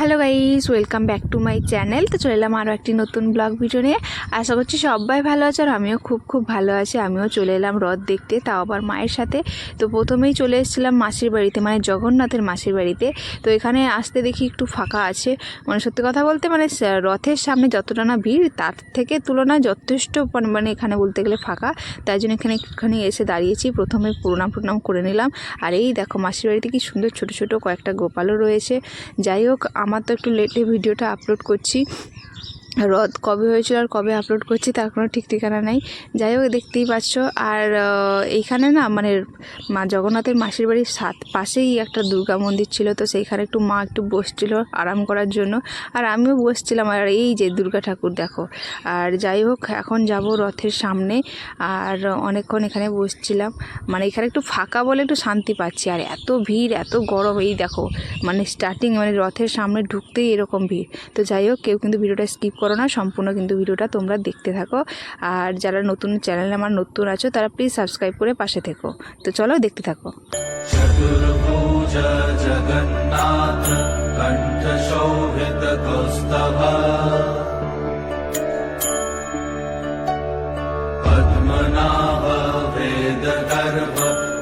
Hello guys welcome back to my channel তো চলে এলাম আরও একটি নতুন ব্লগ ভিডিও নিয়ে। আশা করছি সবাই ভালো আছে আর আমিও খুব খুব ভালো আছি। আমিও চলে এলাম রথ দেখতে, তাও আবার মায়ের সাথে। তো প্রথমেই চলে এসেছিলাম মাসির বাড়িতে মানে জগন্নাথের মাসির বাড়িতে। তো এখানে আসতে দেখি একটু ফাঁকা আছে। মানে সত্যি কথা বলতে মানে রথের সামনে যতটা না ভিড়, তার থেকে তুলনায় যথেষ্ট মানে এখানে বলতে গেলে ফাঁকা। তাই জন্য এখানে একটুখানি এসে দাঁড়িয়েছি। প্রথমে প্রণাম প্রণাম করে নিলাম। আর এই দেখো মাসির বাড়িতে কি সুন্দর ছোট ছোট কয়েকটা গোপালও রয়েছে। যাই হোক আমার তো একটু লেটে ভিডিওটা আপলোড করছি। রথ কবে হয়েছিল আর কবে আপলোড করছি তার কোনো ঠিক ঠিকানা নেই। যাই হোক, দেখতেই পাচ্ছ। আর এইখানে না মানে মা জগন্নাথের মাসির বাড়ির সাত, পাশেই একটা দুর্গা মন্দির ছিল। তো সেইখানে একটু মা একটু বসছিল আরাম করার জন্য। আর আমিও বসছিলাম। আর এই যে দুর্গা ঠাকুর দেখো। আর যাই হোক, এখন যাব রথের সামনে। আর অনেকক্ষণ এখানে বসছিলাম। মানে এখানে একটু ফাঁকা বলে একটু শান্তি পাচ্ছি। আর এত ভিড়, এত গরম, এই দেখো। মানে স্টার্টিং মানে রথের সামনে ঢুকতেই এরকম ভিড়। তো যাই হোক, কেউ কিন্তু ভিডিওটা স্কিপ করো না সম্পূর্ণ কিন্তু ভিডিওটা তোমরা দেখতে থাকো আর যারা নতুন চ্যানেলে আমার নতুন আছো তারা প্লিজ সাবস্ক্রাইব করে পাশে থেকো তো চলো দেখতে থাকো चतुर्भुज जगन्नाथ कण्ठशोभितकौस्तभ पद्मनाभ वेदगर्भ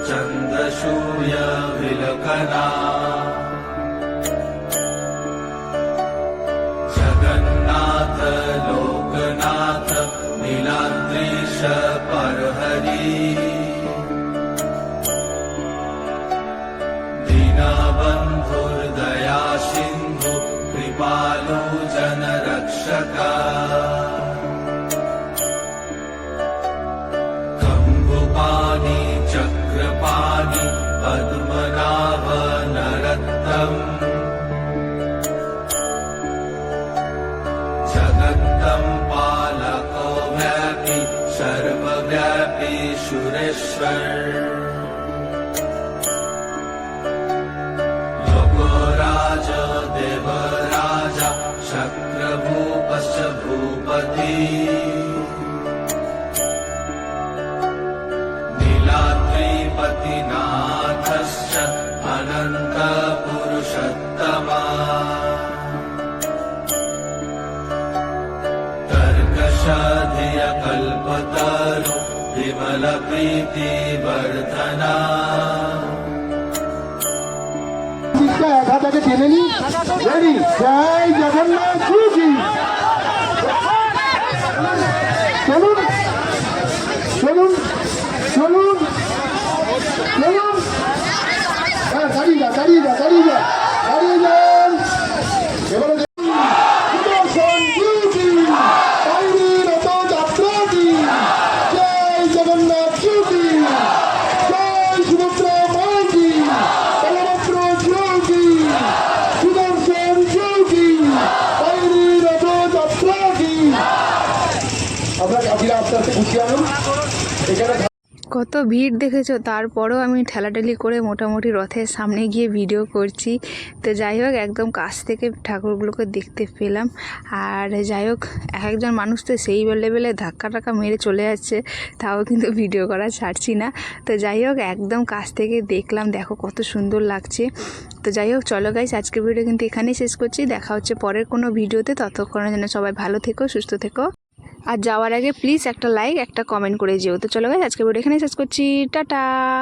चन्द्रशूय विलकना नीलाद्रीश परहरी। दीनबन्धुर्दया सिन्धु कृपालु जनरक्षका। कम्बुपाणि चक्रपाणि नरत्तम् सुरेश्वर लोकोराज देवराज शक्रभूपश्च भूपति। नीलाद्रिपतिनाथश्च अनन्तपुरुषोत्तमा। कर्कषधियकल्पतरु ವಿಮಲ ಪ್ರೀತಿ ವರ್ಧನ দাদাকে টেনে নি। রেডি, জয় জগন্নাথ সুজি চলুন চলুন চলুন চলুন। হ্যাঁ, দাঁড়িয়ে যা দাঁড়িয়ে যা দাঁড়িয়ে যা। কত ভিড় দেখেছ? তারপরেও আমি ঠেলাঠেলি করে মোটামুটি রথের সামনে গিয়ে ভিডিও করছি। তো যাই হোক, একদম কাছ থেকে ঠাকুরগুলোকে দেখতে পেলাম। আর যাই হোক এক একজন মানুষ তো সেই লেভেলে ধাক্কা টাক্কা মেরে চলে যাচ্ছে, তাও কিন্তু ভিডিও করা ছাড়ছি না। তো যাই হোক, একদম কাছ থেকে দেখলাম, দেখো কত সুন্দর লাগছে। তো যাই হোক, চলো গাইস আজকের ভিডিও কিন্তু এখানেই শেষ করছি। দেখা হচ্ছে পরের কোনো ভিডিওতে ততক্ষণের জন্য সবাই ভালো থেকো, সুস্থ থেকো। আর যাওয়ার আগে প্লিজ একটা লাইক একটা কমেন্ট করে যেও। তো চলো গেছে আজকে ভিডিও এখানেই শেষ করছি। টাটা!